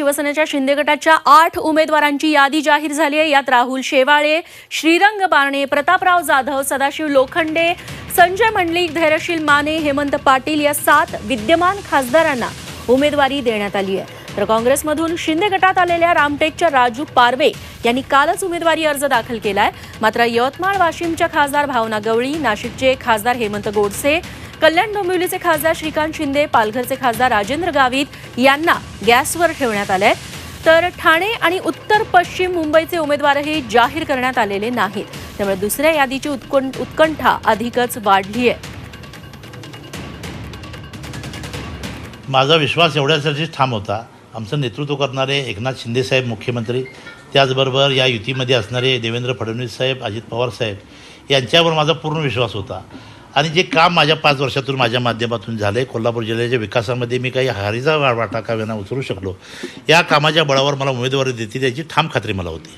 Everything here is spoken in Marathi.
शिवसेनेच्या शिंदे गटाच्या आठ उमेदवारांची यादी जाहीर झाली आहे. यात राहुल शेवाळे श्रीरंग बारणे प्रतापराव जाधव सदाशिव लोखंडे संजय मंडलिक धैर्यशील माने हेमंत पाटील या सात विद्यमान खासदारांना उमेदवारी देण्यात आली आहे. तर काँग्रेसमधून शिंदे गटात आलेल्या रामटेकच्या राजू पारवे यांनी कालच उमेदवारी अर्ज दाखल केलाय. मात्र यवतमाळ वाशिमच्या खासदार भावना गवळी नाशिकचे खासदार हेमंत गोडसे कल्याण डोंबिवलीचे खासदार श्रीकांत शिंदे पालघरचे खासदार राजेंद्र गावित यांना गॅसवर ठेवण्यात आलंय. तर ठाणे आणि उत्तर पश्चिम मुंबईचे उमेदवारही जाहीर करण्यात आलेले नाहीत. त्यामुळे दुसऱ्या यादीची उत्कं- उत्कंठा अधिकच वाढली आहे माझा विश्वास एवढ्यासाठीच ठाम होता. आमचं नेतृत्व करणारे एकनाथ शिंदेसाहेब मुख्यमंत्री त्याचबरोबर या युतीमध्ये असणारे देवेंद्र फडणवीस साहेब अजित पवार साहेब यांच्यावर माझा पूर्ण विश्वास होता. आणि जे काम माझ्या पाच वर्षातून माझ्या माध्यमातून झालं आहे कोल्हापूर जिल्ह्याच्या विकासामध्ये मी काही हारीचा वाटा का विना उचलू शकलो या कामाच्या बळावर मला उमेदवारी देतील याची ठाम खात्री मला होती.